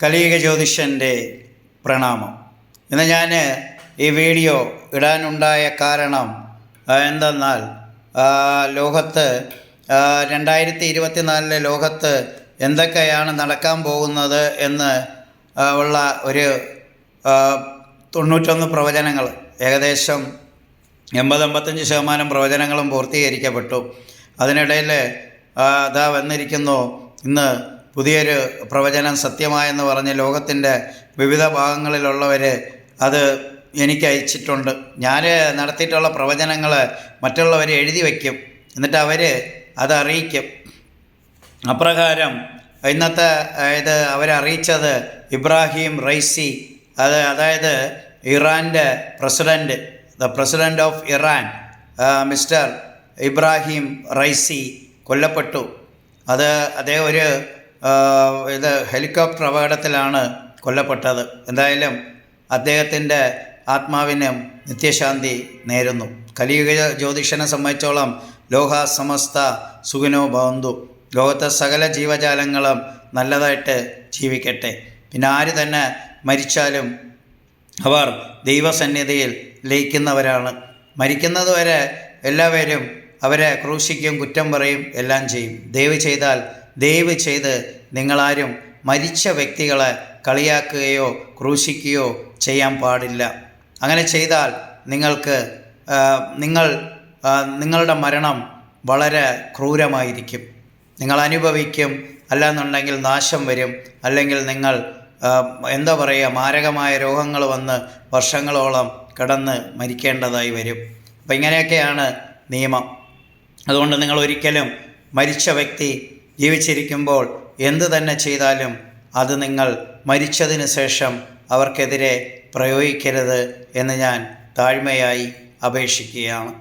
കലിയുഗ ജ്യോതിഷന്റെ പ്രണാമം. ഇന്ന് ഞാൻ ഈ വീഡിയോ ഇടാനുണ്ടായ കാരണം എന്തെന്നാൽ ലോകത്ത് രണ്ടായിരത്തി ഇരുപത്തിനാലിലെ ലോകത്ത് എന്തൊക്കെയാണ് നടക്കാൻ പോകുന്നത് എന്ന് ഉള്ള ഒരു തൊണ്ണൂറ്റൊന്ന് പ്രവചനങ്ങൾ ഏകദേശം എൺപത് എൺപത്തഞ്ച് ശതമാനം പ്രവചനങ്ങളും പൂർത്തീകരിക്കപ്പെട്ടു. അതിനിടയിൽ അതാ വന്നിരിക്കുന്നു ഇന്ന് പുതിയൊരു പ്രവചനം സത്യമായെന്ന് പറഞ്ഞ് ലോകത്തിന്റെ വിവിധ ഭാഗങ്ങളിലുള്ളവർ അത് എനിക്ക് അയച്ചിട്ടുണ്ട്. ഞാൻ നടത്തിയിട്ടുള്ള പ്രവചനങ്ങൾ മറ്റുള്ളവർ എഴുതി വയ്ക്കും എന്നിട്ട് അവർ അത് അറിയിക്കും. അപ്രകാരം ഇന്നത്തെ ഇത് അവരറിയിച്ചത് ഇബ്രാഹിം റൈസി അത് അതായത് ഇറാന്റെ president the president of Iran mister Ebrahim Raisi കൊല്ലപ്പെട്ടു. അത് അദ്ദേഹം ഒരു ഇത് ഹെലികോപ്റ്റർ അപകടത്തിലാണ് കൊല്ലപ്പെട്ടത്. എന്തായാലും അദ്ദേഹത്തിന്റെ ആത്മാവിന് നിത്യശാന്തി നേരുന്നു. കലിയുഗ ജ്യോതിഷനെ സംബന്ധിച്ചോളം ലോഹ സമസ്ത സുഖനോ ബന്ധു ലോകത്തെ സകല ജീവജാലങ്ങളും നല്ലതായിട്ട് ജീവിക്കട്ടെ. പിന്നെ ആര് തന്നെ മരിച്ചാലും അവർ ദൈവസന്നിധിയിൽ ലയിക്കുന്നവരാണ്. മരിക്കുന്നതുവരെ എല്ലാവരും അവരെ ക്രൂശിക്കും കുറ്റം പറയും എല്ലാം ചെയ്യും. ദയവ് ചെയ്താൽ ദയവ് ചെയ്ത് നിങ്ങളാരും മരിച്ച വ്യക്തികളെ കളിയാക്കുകയോ ക്രൂശിക്കുകയോ ചെയ്യാൻ പാടില്ല. അങ്ങനെ ചെയ്താൽ നിങ്ങൾക്ക് നിങ്ങൾ നിങ്ങളുടെ മരണം വളരെ ക്രൂരമായിരിക്കും. നിങ്ങൾ അനുഭവിക്കും അല്ലാന്നുണ്ടെങ്കിൽ നാശം വരും. അല്ലെങ്കിൽ നിങ്ങൾ എന്താ പറയുക മാരകമായ രോഗങ്ങൾ വന്ന് വർഷങ്ങളോളം കിടന്ന് മരിക്കേണ്ടതായി വരും. അപ്പം ഇങ്ങനെയൊക്കെയാണ് നിയമം. അതുകൊണ്ട് നിങ്ങൾ ഒരിക്കലും മരിച്ച വ്യക്തി ജീവിച്ചിരിക്കുമ്പോൾ എന്ത് തന്നെ ചെയ്താലും അത് നിങ്ങൾ മരിച്ചതിന് ശേഷം അവർക്കെതിരെ പ്രയോഗിക്കരുത് എന്ന് ഞാൻ താഴ്മയായി അപേക്ഷിക്കുകയാണ്.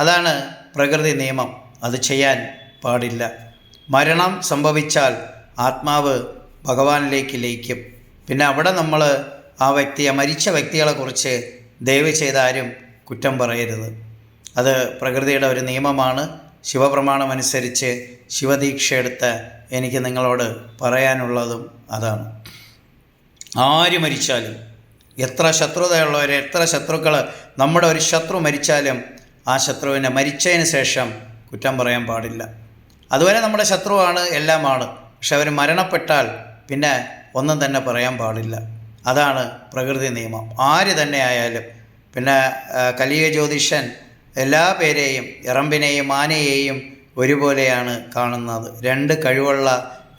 അതാണ് പ്രകൃതി നിയമം. അത് ചെയ്യാൻ പാടില്ല. മരണം സംഭവിച്ചാൽ ആത്മാവ് ഭഗവാനിലേക്ക് ലയിക്കും. പിന്നെ അവിടെ നമ്മൾ ആ വ്യക്തിയെ മരിച്ച വ്യക്തികളെക്കുറിച്ച് ദയവ് ചെയ്താരും കുറ്റം പറയരുത്. അത് പ്രകൃതിയുടെ ഒരു നിയമമാണ്. ശിവപ്രമാണം അനുസരിച്ച് ശിവദീക്ഷ എടുത്ത് എനിക്ക് നിങ്ങളോട് പറയാനുള്ളതും അതാണ്. ആര് മരിച്ചാലും എത്ര ശത്രുതയുള്ളവർ എത്ര ശത്രുക്കൾ നമ്മുടെ ഒരു ശത്രു മരിച്ചാലും ആ ശത്രുവിനെ മരിച്ചതിന് ശേഷം കുറ്റം പറയാൻ പാടില്ല. അതുവരെ നമ്മുടെ ശത്രുവാണ് എല്ലാമാണ്. പക്ഷെ അവർ മരണപ്പെട്ടാൽ പിന്നെ ഒന്നും തന്നെ പറയാൻ പാടില്ല. അതാണ് പ്രകൃതി നിയമം. ആര് തന്നെ ആയാലും പിന്നെ കലിയ ജ്യോതിഷൻ എല്ലാ പേരെയും ഇറമ്പിനെയും ആനയെയും ഒരുപോലെയാണ് കാണുന്നത്. രണ്ട് കഴിവുള്ള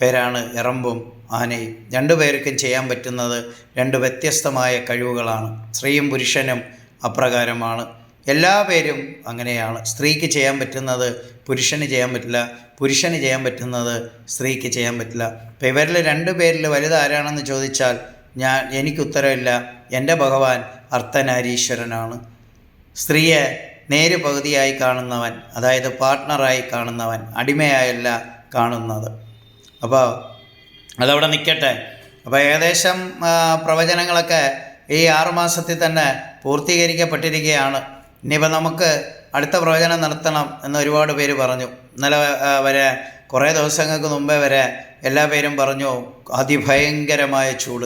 പേരാണ് ഇറമ്പും ആനയും. രണ്ടു പേർക്കും ചെയ്യാൻ പറ്റുന്നത് രണ്ട് വ്യത്യസ്തമായ കഴിവുകളാണ്. സ്ത്രീയും പുരുഷനും അപ്രകാരമാണ്. എല്ലാ പേരും അങ്ങനെയാണ്. സ്ത്രീക്ക് ചെയ്യാൻ പറ്റുന്നത് പുരുഷന് ചെയ്യാൻ പറ്റില്ല പുരുഷന് ചെയ്യാൻ പറ്റുന്നത് സ്ത്രീക്ക് ചെയ്യാൻ പറ്റില്ല. ഇപ്പം ഇവരിൽ രണ്ട് പേരിൽ വലുതാരാണെന്ന് ചോദിച്ചാൽ ഞാൻ എനിക്ക് ഉത്തരവില്ല എന്റെ ഭഗവാൻ അർത്ഥനാരീശ്വരനാണ്. സ്ത്രീയെ നേര് പകുതിയായി കാണുന്നവൻ അതായത് പാർട്ട്ണറായി കാണുന്നവൻ അടിമയായല്ല കാണുന്നത്. അപ്പോൾ അതവിടെ നിൽക്കട്ടെ അപ്പോൾ ഏകദേശം പ്രവചനങ്ങളൊക്കെ ഈ ആറുമാസത്തിൽ തന്നെ പൂർത്തീകരിക്കപ്പെട്ടിരിക്കുകയാണ്. ഇനിയിപ്പോൾ നമുക്ക് അടുത്ത പ്രവചനം നടത്തണം എന്ന് ഒരുപാട് പേര് പറഞ്ഞു. ഇന്നലെ വരെ കുറേ ദിവസങ്ങൾക്ക് മുമ്പേ വരെ എല്ലാ പേരും പറഞ്ഞു അതിഭയങ്കരമായ ചൂട്.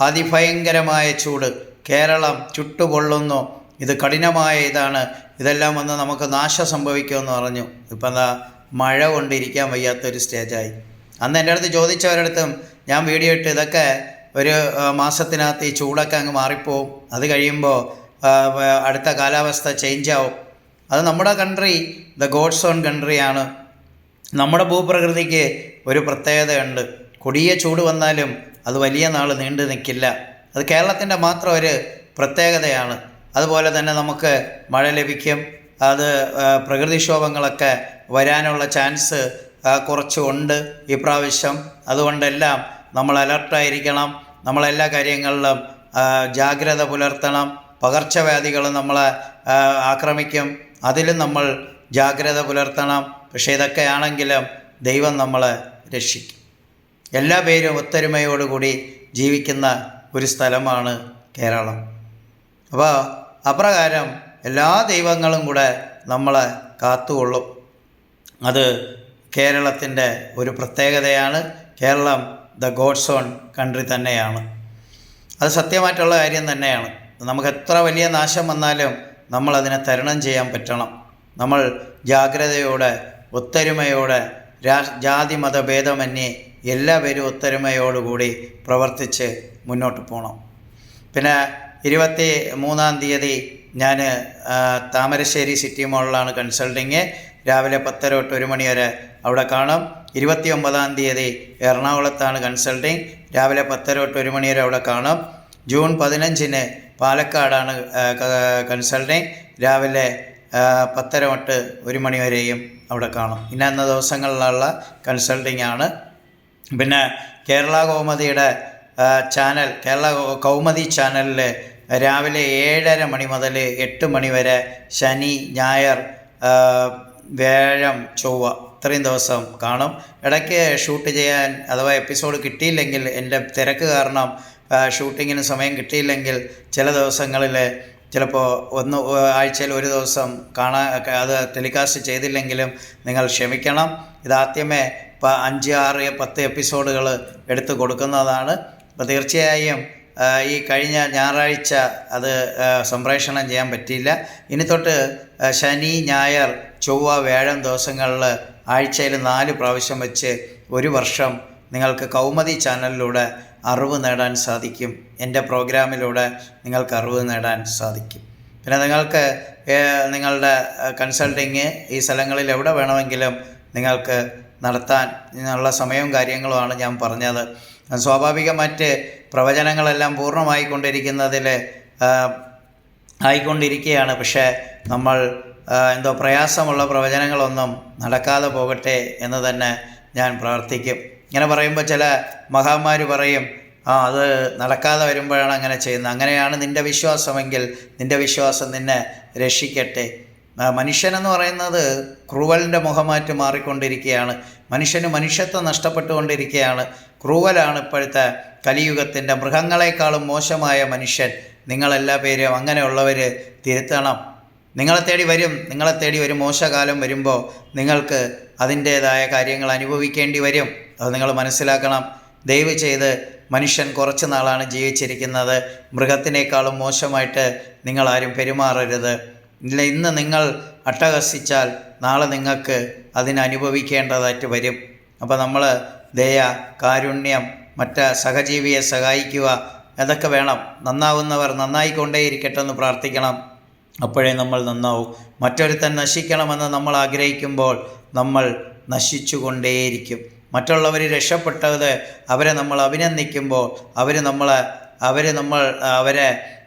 അതിഭയങ്കരമായ ചൂട്. കേരളം ചുട്ടുപൊള്ളുന്നു. ഇത് കഠിനമായ ഇതാണ്. ഇതെല്ലാം വന്ന് നമുക്ക് നാശം സംഭവിക്കുമെന്ന് പറഞ്ഞു. ഇപ്പം എന്താ മഴ കൊണ്ടിരിക്കാൻ വയ്യാത്തൊരു സ്റ്റേജായി അന്ന് എന്റെ അടുത്ത് ചോദിച്ചവരടുത്തും ഞാൻ വീഡിയോ ഇട്ട് ഇതൊക്കെ ഒരു മാസത്തിനകത്ത് ഈ ചൂടൊക്കെ അങ്ങ് മാറിപ്പോവും. അത് കഴിയുമ്പോൾ അടുത്ത കാലാവസ്ഥ ചേഞ്ച് ആവും. അത് നമ്മുടെ കൺട്രി ദ ഗോഡ്സ് ഓൺ കൺട്രിയാണ് നമ്മുടെ ഭൂപ്രകൃതിക്ക് ഒരു പ്രത്യേകതയുണ്ട്. കൊടിയ ചൂട് വന്നാലും അത് വലിയ നാൾ നീണ്ടു നിൽക്കില്ല അത് കേരളത്തിന്റെ മാത്രം ഒരു പ്രത്യേകതയാണ്. അതുപോലെ തന്നെ നമുക്ക് മഴ ലഭിക്കും. അത് പ്രകൃതിക്ഷോഭങ്ങളൊക്കെ വരാനുള്ള ചാൻസ് കുറച്ചുണ്ട് ഈ പ്രാവശ്യം അതുകൊണ്ടെല്ലാം നമ്മൾ അലർട്ടായിരിക്കണം നമ്മളെല്ലാ കാര്യങ്ങളിലും ജാഗ്രത പുലർത്തണം. പകർച്ചവ്യാധികൾ നമ്മളെ ആക്രമിക്കും. അതിലും നമ്മൾ ജാഗ്രത പുലർത്തണം. പക്ഷേ ഇതൊക്കെയാണെങ്കിലും ദൈവം നമ്മളെ രക്ഷിക്കും. എല്ലാ പേരും ഒത്തൊരുമയോടുകൂടി ജീവിക്കുന്ന ഒരു സ്ഥലമാണ് കേരളം. അപ്പോൾ അപ്രകാരം എല്ലാ ദൈവങ്ങളും കൂടെ നമ്മളെ കാത്തുകൊള്ളും. അത് കേരളത്തിന്റെ ഒരു പ്രത്യേകതയാണ്. Keralam the God's own country തന്നെയാണ്. അത് സത്യമായിട്ടുള്ള കാര്യം തന്നെയാണ്. നമുക്ക് എത്ര വലിയ നാശം വന്നാലും നമ്മളതിനെ തരണം ചെയ്യാൻ പറ്റണം. നമ്മൾ ജാഗ്രതയോടെ ഒത്തൊരുമയോടെ രാ ജാതി മതഭേദമന്യേ എല്ലാവരും ഒത്തൊരുമയോടുകൂടി പ്രവർത്തിച്ച് മുന്നോട്ട് പോകണം പിന്നെ ഇരുപത്തി മൂന്നാം തീയതി ഞാൻ താമരശ്ശേരി സിറ്റി മോളിലാണ് കൺസൾട്ടിങ്. രാവിലെ പത്തര തൊട്ട് ഒരു മണി വരെ അവിടെ കാണും. ഇരുപത്തി ഒമ്പതാം തീയതി എറണാകുളത്താണ് കൺസൾട്ടിങ്. രാവിലെ പത്തര തൊട്ട് ഒരു മണി വരെ അവിടെ കാണും. ജൂൺ പതിനഞ്ചിന് പാലക്കാടാണ് കൺസൾട്ടിങ്. രാവിലെ പത്തര തൊട്ട് ഒരു മണി വരെയും അവിടെ കാണും. ഇന്നന്ന ദിവസങ്ങളിലുള്ള കൺസൾട്ടിങ് ആണ്. പിന്നെ കേരള കൗമുദിയുടെ ആ, ചാനൽ കേരള കൗമതി ചാനലിൽ രാവിലെ ഏഴര മണി മുതൽ എട്ട് മണി വരെ ശനി ഞായർ വ്യാഴം ചൊവ്വ ഇത്രയും ദിവസം കാണും. ഇടയ്ക്ക് ഷൂട്ട് ചെയ്യാൻ അഥവാ എപ്പിസോഡ് കിട്ടിയില്ലെങ്കിൽ എന്റെ തിരക്ക് കാരണം ഷൂട്ടിങ്ങിന് സമയം കിട്ടിയില്ലെങ്കിൽ ചില ദിവസങ്ങളിൽ ചിലപ്പോൾ ഒന്ന് ആഴ്ചയിൽ ഒരു ദിവസം കാണാൻ അത് ടെലികാസ്റ്റ് ചെയ്തില്ലെങ്കിലും നിങ്ങൾ ക്ഷമിക്കണം. ഇതാദ്യമേ ഇപ്പം അഞ്ച് ആറ് പത്ത് എപ്പിസോഡുകൾ എടുത്ത് കൊടുക്കുന്നതാണ്. അപ്പോൾ തീർച്ചയായും ഈ കഴിഞ്ഞ ഞായറാഴ്ച അത് സംപ്രേഷണം ചെയ്യാൻ പറ്റിയില്ല. ഇനി തൊട്ട് ശനി ഞായർ ചൊവ്വ വ്യാഴം ദിവസങ്ങളിൽ ആഴ്ചയിൽ നാല് പ്രാവശ്യം വെച്ച് ഒരു വർഷം നിങ്ങൾക്ക് കൗമദി ചാനലിലൂടെ അറിവ് നേടാൻ സാധിക്കും. എന്റെ പ്രോഗ്രാമിലൂടെ നിങ്ങൾക്ക് അറിവ് നേടാൻ സാധിക്കും. പിന്നെ നിങ്ങൾക്ക് നിങ്ങളുടെ കൺസൾട്ടിങ് ഈ സ്ഥലങ്ങളിൽ എവിടെ വേണമെങ്കിലും നിങ്ങൾക്ക് നടത്താൻ ഉള്ള സമയവും കാര്യങ്ങളുമാണ് ഞാൻ പറഞ്ഞത്. സ്വാഭാവികമായിട്ട് പ്രവചനങ്ങളെല്ലാം പൂർണമായിക്കൊണ്ടിരിക്കുന്നതിൽ ആയിക്കൊണ്ടിരിക്കുകയാണ്. പക്ഷേ നമ്മൾ എന്തോ പ്രയാസമുള്ള പ്രവചനങ്ങളൊന്നും നടക്കാതെ പോകട്ടെ എന്ന് തന്നെ ഞാൻ പ്രാർത്ഥിക്കും. ഇങ്ങനെ പറയുമ്പോൾ ചില മഹാന്മാർ പറയും ആ അത് നടക്കാതെ വരുമ്പോഴാണ് അങ്ങനെ ചെയ്യുന്നത്. അങ്ങനെയാണ് നിന്റെ വിശ്വാസമെങ്കിൽ നിന്റെ വിശ്വാസം നിന്നെ രക്ഷിക്കട്ടെ. മനുഷ്യനെന്ന് പറയുന്നത് ക്രൂവലിന്റെ മുഖമാറ്റി മാറിക്കൊണ്ടിരിക്കുകയാണ്. മനുഷ്യന് മനുഷ്യത്വം നഷ്ടപ്പെട്ടുകൊണ്ടിരിക്കുകയാണ്. ക്രൂവലാണ് ഇപ്പോഴത്തെ കലിയുഗത്തിന്റെ മൃഗങ്ങളെക്കാളും മോശമായ മനുഷ്യൻ നിങ്ങളെല്ലാ പേരും അങ്ങനെയുള്ളവർ തിരുത്തണം. നിങ്ങളെ തേടി വരും. നിങ്ങളെ തേടി ഒരു മോശകാലം വരുമ്പോൾ നിങ്ങൾക്ക് അതിന്റേതായ കാര്യങ്ങൾ അനുഭവിക്കേണ്ടി വരും. അത് നിങ്ങൾ മനസ്സിലാക്കണം. ദയവ് ചെയ്ത് മനുഷ്യൻ കുറച്ച് നാളാണ് ജീവിച്ചിരിക്കുന്നത്. മൃഗത്തിനേക്കാളും മോശമായിട്ട് നിങ്ങളാരും പെരുമാറരുത്. ഇല്ല ഇന്ന് നിങ്ങൾ അട്ടഹസിച്ചാൽ നാളെ നിങ്ങൾക്ക് അതിനനുഭവിക്കേണ്ടതായിട്ട് വരും. അപ്പോൾ നമ്മൾ ദയ കാരുണ്യം മറ്റ് സഹജീവിയെ സഹായിക്കുക അതൊക്കെ വേണം. നന്നാവുന്നവർ നന്നായിക്കൊണ്ടേയിരിക്കട്ടെ എന്ന് പ്രാർത്ഥിക്കണം. അപ്പോഴേ നമ്മൾ നന്നാവും. മറ്റൊരുത്തൻ നശിക്കണമെന്ന് നമ്മൾ ആഗ്രഹിക്കുമ്പോൾ നമ്മൾ നശിച്ചുകൊണ്ടേയിരിക്കും. മറ്റുള്ളവർ രക്ഷപ്പെട്ടത് അവരെ നമ്മൾ അഭിനന്ദിക്കുമ്പോൾ അവർ നമ്മളെ അവർ നമ്മൾ അവരെ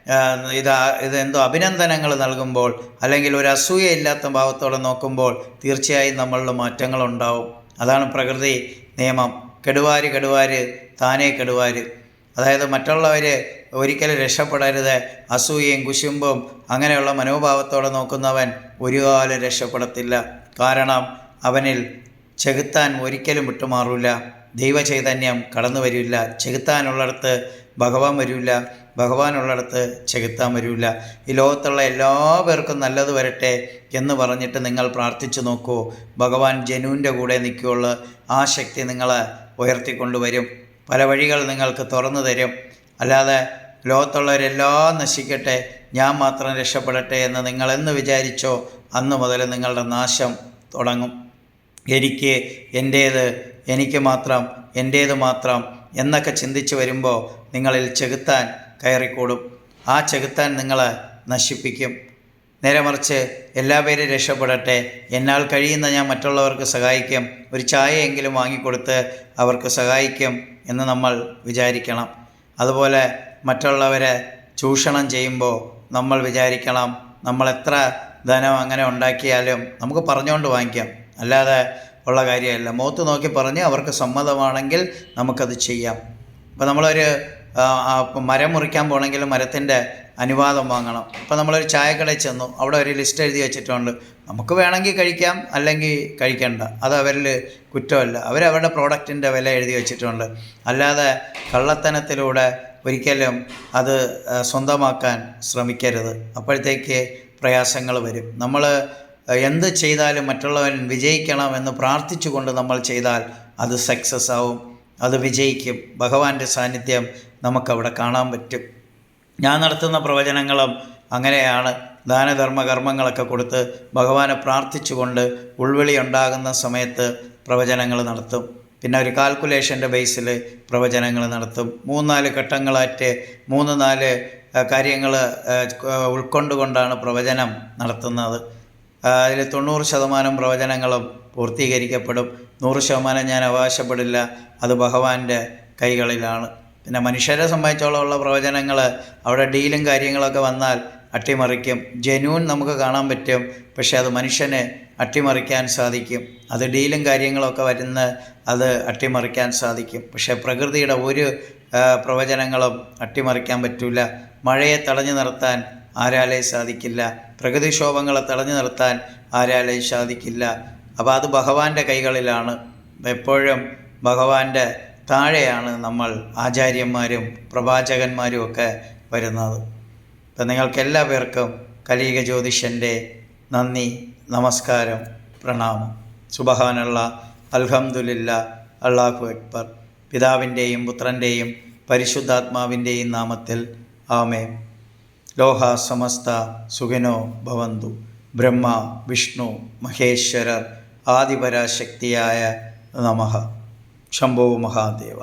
ഇത് ഇതെന്തോ അഭിനന്ദനങ്ങൾ നൽകുമ്പോൾ അല്ലെങ്കിൽ ഒരു അസൂയയില്ലാത്ത ഭാവത്തോടെ നോക്കുമ്പോൾ തീർച്ചയായും നമ്മളിൽ മാറ്റങ്ങളുണ്ടാവും. അതാണ് പ്രകൃതി നിയമം. കെടുവാര് കെടുവാര് താനേ കെടുവാര്. അതായത് മറ്റുള്ളവർ ഒരിക്കലും രക്ഷപ്പെടരുത്. അസൂയയും കുശുമ്പും അങ്ങനെയുള്ള മനോഭാവത്തോടെ നോക്കുന്നവൻ ഒരു കാലം രക്ഷപ്പെടത്തില്ല. കാരണം അവനിൽ ചെകുത്താൻ ഒരിക്കലും വിട്ടുമാറില്ല ദൈവചൈതന്യം കടന്നു വരില്ല. ചെകുത്താനുള്ളിടത്ത് ഭഗവാൻ വരില്ല. ഭഗവാനുള്ളിടത്ത് ചെകുത്താൻ വരില്ല. ഈ ലോകത്തുള്ള എല്ലാ പേർക്കും നല്ലത് വരട്ടെ എന്ന് പറഞ്ഞിട്ട് നിങ്ങൾ പ്രാർത്ഥിച്ചു നോക്കൂ. ഭഗവാൻ ജനുവിന്റെ കൂടെ നിൽക്കുകയുള്ളു. ആ ശക്തി നിങ്ങളെ ഉയർത്തിക്കൊണ്ടുവരും. പല വഴികൾ നിങ്ങൾക്ക് തുറന്നു തരും. അല്ലാതെ ലോകത്തുള്ളവരെല്ലാം നശിക്കട്ടെ ഞാൻ മാത്രം രക്ഷപ്പെടട്ടെ എന്ന് നിങ്ങൾ എന്ന് വിചാരിച്ചോ അന്ന് മുതൽ നിങ്ങളുടെ നാശം തുടങ്ങും. എനിക്ക് എന്റേത് എനിക്ക് മാത്രം എന്റേത് മാത്രം എന്നൊക്കെ ചിന്തിച്ച് വരുമ്പോൾ നിങ്ങളിൽ ചെകുത്താൻ കയറിക്കൂടും. ആ ചെകുത്താൻ നിങ്ങളെ നശിപ്പിക്കും. നേരെ മറിച്ച് എല്ലാ പേരും രക്ഷപ്പെടട്ടെ. എന്നാൽ കഴിയുന്ന ഞാൻ മറ്റുള്ളവർക്ക് സഹായിക്കും. ഒരു ചായയെങ്കിലും വാങ്ങിക്കൊടുത്ത് അവർക്ക് സഹായിക്കും എന്ന് നമ്മൾ വിചാരിക്കണം. അതുപോലെ മറ്റുള്ളവരെ ചൂഷണം ചെയ്യുമ്പോൾ നമ്മൾ വിചാരിക്കണം നമ്മൾ എത്ര ധനം അങ്ങനെ ഉണ്ടാക്കിയാലും നമുക്ക് പറഞ്ഞുകൊണ്ട് വാങ്ങിക്കാം. അല്ലാതെ ഉള്ള കാര്യമല്ല. മുഖത്ത് നോക്കി പറഞ്ഞ് അവർക്ക് സമ്മതമാണെങ്കിൽ നമുക്കത് ചെയ്യാം. ഇപ്പോൾ നമ്മളൊരു മരം മുറിക്കാൻ പോകണമെങ്കിൽ മരത്തിന്റെ അനുവാദം വാങ്ങണം. ഇപ്പോൾ നമ്മളൊരു ചായക്കടയിൽ ചെന്നു അവിടെ ഒരു ലിസ്റ്റ് എഴുതി വെച്ചിട്ടുണ്ട്. നമുക്ക് വേണമെങ്കിൽ കഴിക്കാം അല്ലെങ്കിൽ കഴിക്കണ്ട. അത് അവരിൽ കുറ്റമല്ല. അവരവരുടെ പ്രോഡക്റ്റിന്റെ വില എഴുതി വെച്ചിട്ടുണ്ട്. അല്ലാതെ കള്ളത്തനത്തിലൂടെ ഒരിക്കലും അത് സ്വന്തമാക്കാൻ ശ്രമിക്കരുത്. അപ്പോഴത്തേക്ക് പ്രയാസങ്ങൾ വരും. നമ്മൾ എന്ത് ചെയ്താലും മറ്റുള്ളവൻ വിജയിക്കണമെന്ന് പ്രാർത്ഥിച്ചുകൊണ്ട് നമ്മൾ ചെയ്താൽ അത് സക്സസ് ആവും. അത് വിജയിക്കും. ഭഗവാന്റെ സാന്നിധ്യം നമുക്കവിടെ കാണാൻ പറ്റും. ഞാൻ നടത്തുന്ന പ്രവചനങ്ങളും അങ്ങനെയാണ്. ദാനധർമ്മ കർമ്മങ്ങളൊക്കെ കൊടുത്ത് ഭഗവാനെ പ്രാർത്ഥിച്ചുകൊണ്ട് ഉൾവിളി ഉണ്ടാകുന്ന സമയത്ത് പ്രവചനങ്ങൾ നടത്തും. പിന്നെ ഒരു കാൽക്കുലേഷന്റെ ബേസിൽ പ്രവചനങ്ങൾ നടത്തും. മൂന്നാൽ ഘട്ടങ്ങളായിട്ട് മൂന്ന് നാല് കാര്യങ്ങൾ ഉൾക്കൊണ്ടുകൊണ്ടാണ് പ്രവചനം നടത്തുന്നത്. അതിൽ തൊണ്ണൂറ് ശതമാനം പ്രവചനങ്ങളും പൂർത്തീകരിക്കപ്പെടും. നൂറ് ശതമാനം ഞാൻ അവകാശപ്പെടില്ല. അത് ഭഗവാന്റെ കൈകളിലാണ്. പിന്നെ മനുഷ്യരെ സംബന്ധിച്ചോളമുള്ള പ്രവചനങ്ങൾ അവിടെ ഡീലും കാര്യങ്ങളൊക്കെ വന്നാൽ അട്ടിമറിക്കും. ജനൂൻ നമുക്ക് കാണാൻ പറ്റും. പക്ഷേ അത് മനുഷ്യനെ അട്ടിമറിക്കാൻ സാധിക്കും. അത് ഡീലും കാര്യങ്ങളൊക്കെ വരുന്ന അത് അട്ടിമറിക്കാൻ സാധിക്കും. പക്ഷേ പ്രകൃതിയുടെ ഒരു പ്രവചനങ്ങളും അട്ടിമറിക്കാൻ പറ്റില്ല മഴയെ തടഞ്ഞു നിർത്താൻ ആരാലേ സാധിക്കില്ല. പ്രകൃതിക്ഷോഭങ്ങളെ തടഞ്ഞു നിർത്താൻ ആരാലേ സാധിക്കില്ല. അപ്പോൾ അത് ഭഗവാന്റെ കൈകളിലാണ്. എപ്പോഴും ഭഗവാന്റെ താഴെയാണ് നമ്മൾ ആചാര്യന്മാരും പ്രവാചകന്മാരും ഒക്കെ വരുന്നത്. അപ്പം നിങ്ങൾക്ക് എല്ലാ പേർക്കും കലിക ജ്യോതിഷന്റെ നന്ദി നമസ്കാരം പ്രണാമം. സുബഹാനുള്ള അൽഹംദുലില്ല അള്ളാഹു അക്ബർ. പിതാവിന്റെയും പുത്രന്റെയും പരിശുദ്ധാത്മാവിന്റെയും നാമത്തിൽ ആമേ ലോഹ സമസ്ത സുഖനോ ഭവന്തു. ബ്രഹ്മ വിഷ്ണു മഹേശ്വരർ ആദിപരാശക്തിയായ നമഃ. ശംഭോ മഹാദേവ.